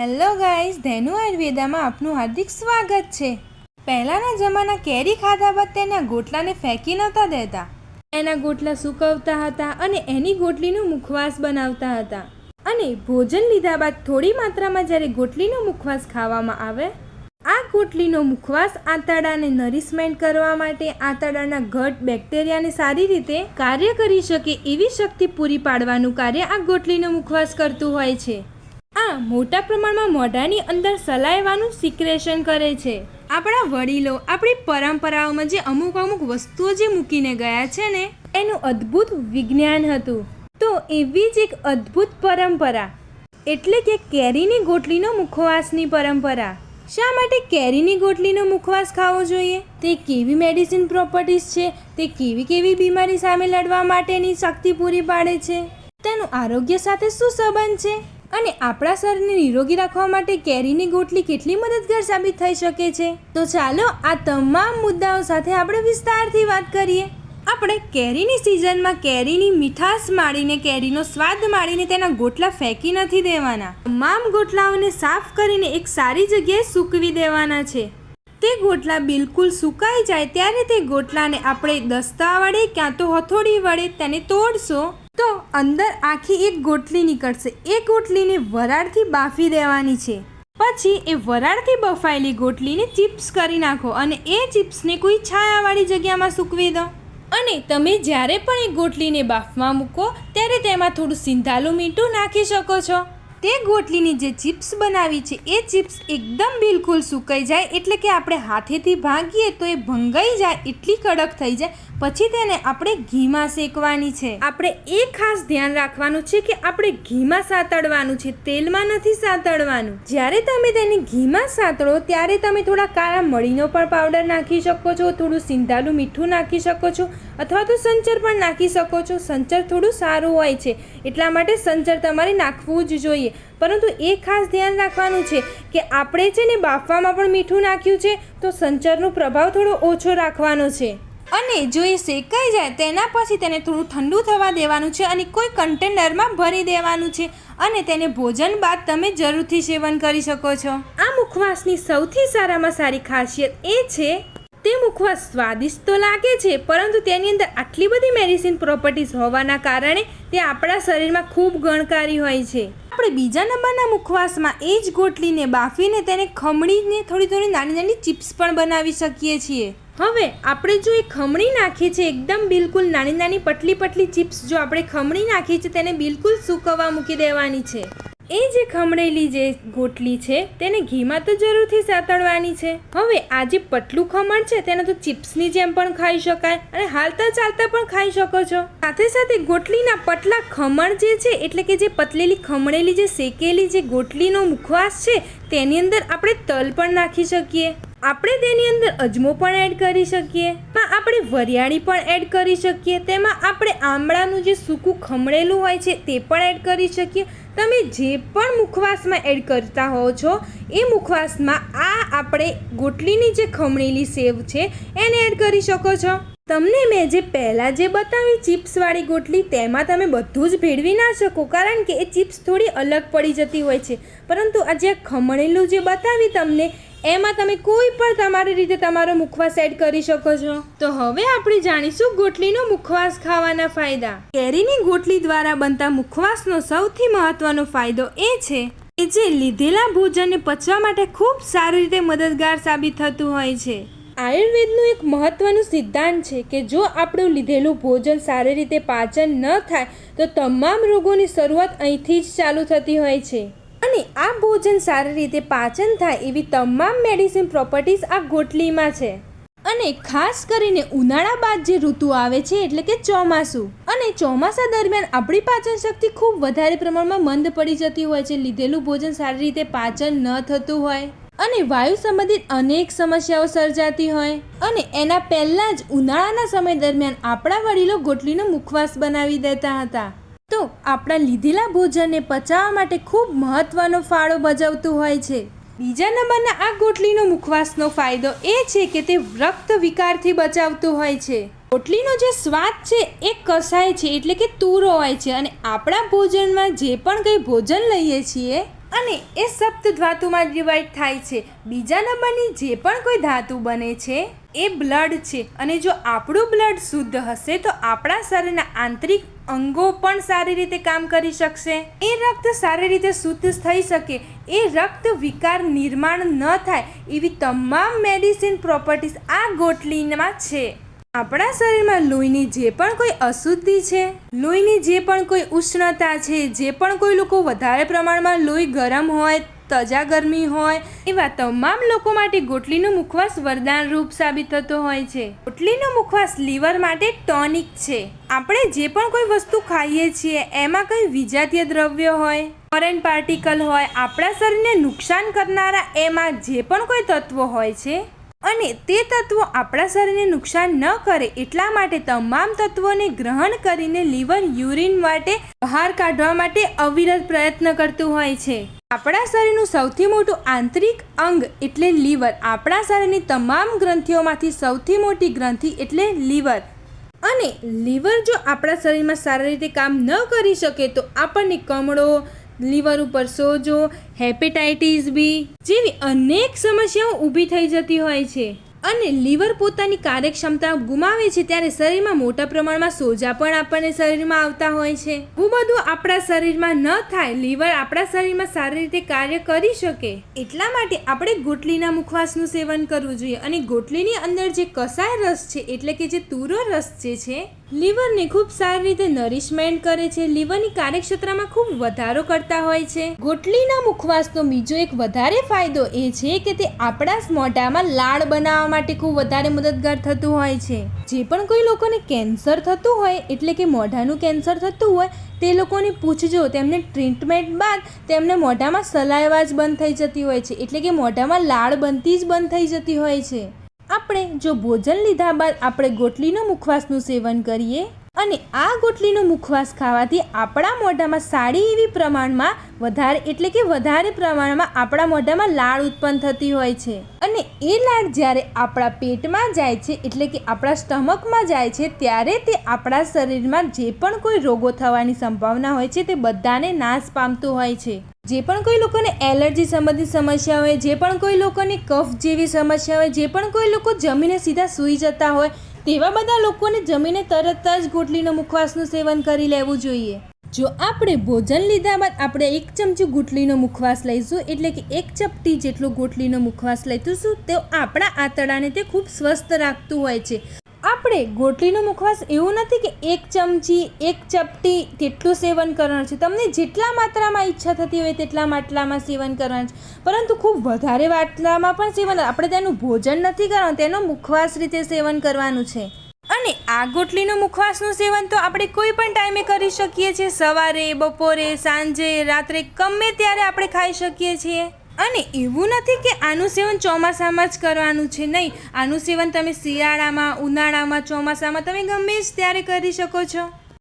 Hello guys Dhenu આયુર્વેદામાં આપનું હાર્દિક સ્વાગત છે. પહેલાંના જમાના કેરી ખાધા બાદ તેના ગોટલાને ફેંકી નહોતા દેતા. એના ગોટલા સૂકવતા હતા અને એની ગોટલીનું મુખવાસ બનાવતા હતા. અને ભોજન લીધા બાદ થોડી માત્રામાં જ્યારે ગોટલીનો મુખવાસ ખાવામાં આવે, આ ગોટલીનો મુખવાસ આંતરડાને નરિશમેન્ટ કરવા માટે આંતરડાના ઘટ બેક્ટેરિયાને સારી રીતે કાર્ય કરી શકે એવી શક્તિ પૂરી પાડવાનું કાર્ય આ ગોટલીનો મુખવાસ કરતું હોય છે. આ મોટા પ્રમાણમાં મોઢાની અંદર સલાયવાનું સિક્રેશન કરે છે. આપણા વડીલો આપણી પરંપરાઓમાં જે અમુક અમુક વસ્તુઓ જે મૂકીને ગયા છે ને એનું અદ્ભુત વિજ્ઞાન હતું. તો એવી જ એક અદ્ભુત પરંપરા. એટલે કે કેરીની ગોટલીનો મુખવાસની પરંપરા. શા માટે કેરીની ગોટલીનો મુખવાસ ખાવો જોઈએ? તે કેવી મેડિસિન પ્રોપર્ટીઝ છે? તે કેવી કેવી બીમારી સામે લડવા માટેની શક્તિ પૂરી પાડે છે? તેનું આરોગ્ય સાથે શું સંબંધ છે? અને આપણા શરીરને નિરોગી રાખવા માટે કેરીની ગોટલી કેટલી મદદગાર સાબિત થઈ શકે છે? તો ચાલો આ તમામ મુદ્દાઓ સાથે આપણે વિસ્તારથી વાત કરીએ. આપણે કેરીની સિઝનમાં કેરીની મીઠાશ માળીને, કેરીનો સ્વાદ માળીને તેના ગોટલા ફેંકી નથી દેવાના. તમામ ગોટલાઓને સાફ કરીને એક સારી જગ્યાએ સૂકવી દેવાના છે. તે ગોટલા બિલકુલ સુકાઈ જાય ત્યારે તે ગોટલાને આપણે દસ્તા વડે ક્યાં તો હથોડી વડે તેને તોડશો તો અંદર આખી એક ગોટલી નીકળશે. એ ગોટલીને વરાળથી બાફી દેવાની છે. પછી એ વરાળથી બફાયેલી ગોટલીને ચિપ્સ કરી નાખો અને એ ચિપ્સને કોઈ છાયાવાળી જગ્યામાં સૂકવી દો. અને તમે જ્યારે પણ એ ગોટલીને બાફમાં મૂકો, ત્યારે તેમાં થોડું સિંધાલું મીઠું નાખી શકો છો. તે ગોટલીની જે ચિપ્સ બનાવી છે, એ ચિપ્સ એકદમ બિલકુલ સુકાઈ જાય, એટલે કે આપણે હાથેથી ભાંગીએ તો એ ભંગાઈ જાય, એટલી કડક થઈ જાય. પછી તેને આપણે ઘીમાં શેકવાની છે. આપણે એ ખાસ ધ્યાન રાખવાનું છે કે આપણે ઘીમાં સાતડવાનું છે, તેલમાં નથી સાતડવાનું. જ્યારે તમે તેને ઘીમાં સાતળો ત્યારે તમે થોડા કાળા મળીનો પણ પાવડર નાખી શકો છો, થોડું સિંધાલું મીઠું નાખી શકો છો, અથવા તો સંચર પણ નાખી શકો છો. સંચર થોડું સારું હોય છે, એટલા માટે સંચર તમારે નાખવું જ જોઈએ. પરંતુ એ ખાસ ધ્યાન રાખવાનું છે કે આપણે છે ને બાફવામાં પણ મીઠું નાખ્યું છે તો સંચરનો પ્રભાવ થોડો ઓછો રાખવાનો છે. અને જો એ શેકાઈ જાય તેના પછી તેને થોડું ઠંડુ થવા દેવાનું છે અને કોઈ કન્ટેનરમાં ભરી દેવાનું છે અને તેને ભોજન બાદ તમે જરૂરથી સેવન કરી શકો છો. આ મુખવાસની સૌથી સારામાં સારી ખાસિયત એ છે તે મુખવાસ સ્વાદિષ્ટ તો લાગે છે પરંતુ તેની અંદર આટલી બધી મેડિસિન પ્રોપર્ટીઝ હોવાના કારણે તે આપણા શરીરમાં ખૂબ ગણકારી હોય છે. આપણે બીજા નંબરના મુખવાસમાં એ જ ગોટલીને બાફીને તેને ખમણીને થોડી થોડી નાની નાની ચિપ્સ પણ બનાવી શકીએ છીએ. હવે આપણે જો એ ખમણી નાખીએ છીએ એકદમ બિલકુલ નાની નાની પટલી પટલી ચિપ્સ જો આપણે ખમણી નાખીએ છીએ તેને બિલકુલ સૂકવવા મૂકી દેવાની છે. એ જે ખમણેલી જે ગોટલી છે, તેને ઘીમાં તો જરૂરથી સાતળવાની છે. હવે આ જે પટલું ખમણ છે, તેને તો ચિપ્સની જેમ પણ ખાઈ શકાય અને હાલતા ચાલતા પણ ખાઈ શકો છો. સાથે સાથે ગોટલીના પટલા ખમણ જે છે, એટલે કે જે પતલેલી ખમણેલી જે શેકેલી જે ગોટલીનો મુખવાસ છે, તેની અંદર આપણે તલ પણ નાખી શકીએ. આપણે તેની અંદર અજમો પણ એડ કરી શકીએ, પણ આપણે વરિયાળી પણ એડ કરી શકીએ, તેમાં આપણે આમળાનું જે સૂકું ખમણેલું હોય છે તે પણ એડ કરી શકીએ. તમે જે પણ મુખવાસમાં એડ કરતા હો છો, એ મુખવાસમાં આ આપણે ગોટલીની જે ખમણેલી સેવ છે, એને એડ કરી શકો છો. તમને મેં જે પહેલાં જે બતાવી ચિપ્સવાળી ગોટલી, તેમાં તમે બધું જ ભેળવી ના શકો, કારણ કે એ ચિપ્સ થોડી અલગ પડી જતી હોય છે. પરંતુ આ જે ખમણેલું જે બતાવી તમને એમાં તમે કોઈ પણ તમારી રીતે તમારો મુખવાસ એડ કરી શકો છો. તો હવે આપણે જાણીશું ગોટલીનો મુખવાસ ખાવાના ફાયદા. કેરીની ગોટલી દ્વારા બનતા મુખવાસનો સૌથી મહત્વનો ફાયદો એ છે કે જે લીધેલા ભોજનને પચવા માટે ખૂબ સારી રીતે મદદગાર સાબિત થતું હોય છે. આયુર્વેદનું એક મહત્વનું સિદ્ધાંત છે કે જો આપણું લીધેલું ભોજન સારી રીતે પાચન ન થાય, તો તમામ રોગોની શરૂઆત અહીંથી જ ચાલુ થતી હોય છે. અને આ ભોજન સારી રીતે પાચન થાય એવી તમામ મેડિસિન પ્રોપર્ટીઝ આ ગોટલીમાં છે. અને ખાસ કરીને ઉનાળા બાદ જે ઋતુ આવે છે એટલે કે ચોમાસું. અને ચોમાસા દરમિયાન આપણી પાચન શક્તિ ખૂબ વધારે પ્રમાણમાં મંદ પડી જતી હોય છે, લીધેલું ભોજન સારી રીતે પાચન ન થતું હોય. અને વાયુ સંબંધિત અનેક સમસ્યાઓ સર્જાતી હોય. અને એના પહેલાં જ ઉનાળાના સમય દરમિયાન આપણા વડીલો ગોટલીનો મુખવાસ બનાવી દેતા હતા. તો આપણા લીધેલા ભોજનને પચાવવા માટે ખૂબ મહત્વનો ફાળો ભજવતું હોય છે. બીજા નંબરના આ ગોટલીનો મુખવાસનો ફાયદો એ છે કે તે રક્ત વિકારથી બચાવતું હોય છે. રોટલીનો જે સ્વાદ છે એ કસાય છે એટલે કે તૂરો હોય છે અને આપણા ભોજનમાં જે પણ કંઈ ભોજન લઈએ છીએ અને એ સપ્ત ધાતુમાં ડિવાઈડ થાય છે. બીજા નંબરની જે પણ કોઈ ધાતુ બને છે એ બ્લડ છે અને જો આપણું બ્લડ શુદ્ધ હશે તો આપણા શરીરના આંતરિક અંગો પણ સારી રીતે કામ કરી શકશે? એ રક્ત સારી રીતે શુદ્ધ થઈ શકે. એ રક્ત વિકાર નિર્માણ ન થાય એવી તમામ મેડિસિન પ્રોપર્ટીઝ આ ગોટલીમાં છે. આપણા શરીરમાં લોહીની જે પણ કોઈ અશુદ્ધિ છે, લોહીની જે પણ કોઈ ઉષ્ણતા છે, જે પણ કોઈ લોકો વધારે પ્રમાણમાં લોહી ગરમ હોય તજા ગરમી હોય. એવા તમામ લોકો માટે ગોટલીનો મુખવાસ વરદાન રૂપ સાબિત થતો હોય છે. ગોટલીનો મુખવાસ લીવર માટે ટોનિક છે. આપણે જે પણ કોઈ વસ્તુ ખાઈએ છીએ, એમાં કંઈ વિજાતીય દ્રવ્ય હોય, ફોરેન પાર્ટિકલ હોય, આપણા શરીરને નુકસાન કરનારા એમાં જે પણ કોઈ તત્વો હોય છે, અને તે તત્વો આપણા શરીરને નુકસાન ન કરે એટલા માટે તમામ તત્વોને ગ્રહણ કરીને લીવર યુરિન માટે બહાર કાઢવા માટે અવિરત પ્રયત્ન કરતું હોય છે. આપણા શરીરનું સૌથી મોટું આંતરિક અંગ એટલે લીવર. આપણા શરીરની તમામ ગ્રંથિઓમાંથી સૌથી મોટી ગ્રંથિ એટલે લીવર. અને લીવર જો આપણા શરીરમાં સારી રીતે કામ ન કરી શકે તો આપણને કમળો, લીવર ઉપર સોજો, હેપેટાઇટિસ બી જેવી અનેક સમસ્યાઓ ઊભી થઈ જતી હોય છે. અને લીવર પોતાની કાર્યક્ષમતા ગુમાવે છે ત્યારે શરીરમાં મોટા પ્રમાણમાં સોજા પણ આપણને શરીરમાં આવતા હોય છે. હું બધું આપણા શરીરમાં ન થાય, લીવર આપણા શરીરમાં સારી રીતે કાર્ય કરી શકે. એટલા માટે આપણે ગોટલીના મુખવાસનું સેવન કરવું જોઈએ અને ગોટલીની અંદર જે કસાય રસ છે, એટલે કે જે તુરો રસ જે છે લીવરને ખૂબ સારી રીતે નરિશમેન્ટ કરે છે. લીવરની કાર્યક્ષેત્રમાં ખૂબ વધારો કરતા હોય છે. ગોટલીના મુખવાસનો બીજો એક વધારે ફાયદો એ છે કે તે આપણા મોઢામાં લાળ બનાવવા માટે ખૂબ વધારે મદદગાર થતું હોય છે. જે પણ કોઈ લોકોને કેન્સર થતું હોય, એટલે કે મોઢાનું કેન્સર થતું હોય, તે લોકોને પૂછજો. તેમને ટ્રીટમેન્ટ બાદ તેમને મોઢામાં સલાઈવા જ બંધ થઈ જતી હોય છે. એટલે કે મોઢામાં લાળ બનતી જ બંધ થઈ જતી હોય છે. આપણે જો ભોજન લીધા બાદ આપણે ગોટલીનો મુખવાસનું સેવન કરીએ અને આ ગોટલીનો મુખવાસ ખાવાથી આપણા મોઢામાં સારી એવી પ્રમાણમાં વધારે એટલે કે વધારે પ્રમાણમાં આપણા મોઢામાં લાળ ઉત્પન્ન થતી હોય છે. અને એ લાળ જ્યારે આપણા પેટમાં જાય છે એટલે કે આપણા સ્ટમકમાં જાય છે ત્યારે તે આપણા શરીરમાં જે પણ કોઈ રોગો થવાની સંભાવના હોય છે તે બધાને નાશ પામતું હોય છે. જે પણ કોઈ લોકોને એલર્જી સંબંધિત સમસ્યા હોય, જે પણ કોઈ લોકોને કફ જેવી સમસ્યા હોય, જે પણ કોઈ લોકો જમીને સીધા સૂઈ જતા હોય, તેવા બધા લોકોને જમીને તરત જ ગોટલીનો મુખવાસનું સેવન કરી લેવું જોઈએ. જો આપણે ભોજન લીધા બાદ આપણે એક ચમચી ગોટલીનો મુખવાસ લઈશું, એટલે કે એક ચપટી જેટલો ગોટલીનો મુખવાસ લઈશું તો આપણા આંતરડાને તે ખૂબ સ્વસ્થ રાખતું હોય છે. આપણે ગોટલીનો મુખવાસ એવું નથી કે એક ચમચી, એક ચપટી તેટલું સેવન કરવાનું છે. તમને જેટલા માત્રામાં ઈચ્છા થતી હોય તેટલા માટલામાં સેવન કરવાનું છે. પરંતુ ખૂબ વધારે માત્રામાં પણ સેવન આપણે તેનું ભોજન નથી કરવાનું, તેનો મુખવાસ રીતે સેવન કરવાનું છે. અને આ ગોટલીનું મુખવાસનું સેવન તો આપણે કોઈ પણ ટાઈમે કરી શકીએ છીએ. સવારે, બપોરે, સાંજે, રાત્રે ગમે ત્યારે આપણે ખાઈ શકીએ છીએ. અને એવું નથી કે આનું સેવન ચોમાસામાં જ કરવાનું છે, નહીં. આનું સેવન તમે શિયાળામાં, ઉનાળામાં, ચોમાસામાં તમે ગમે જ ત્યારે કરી શકો છો.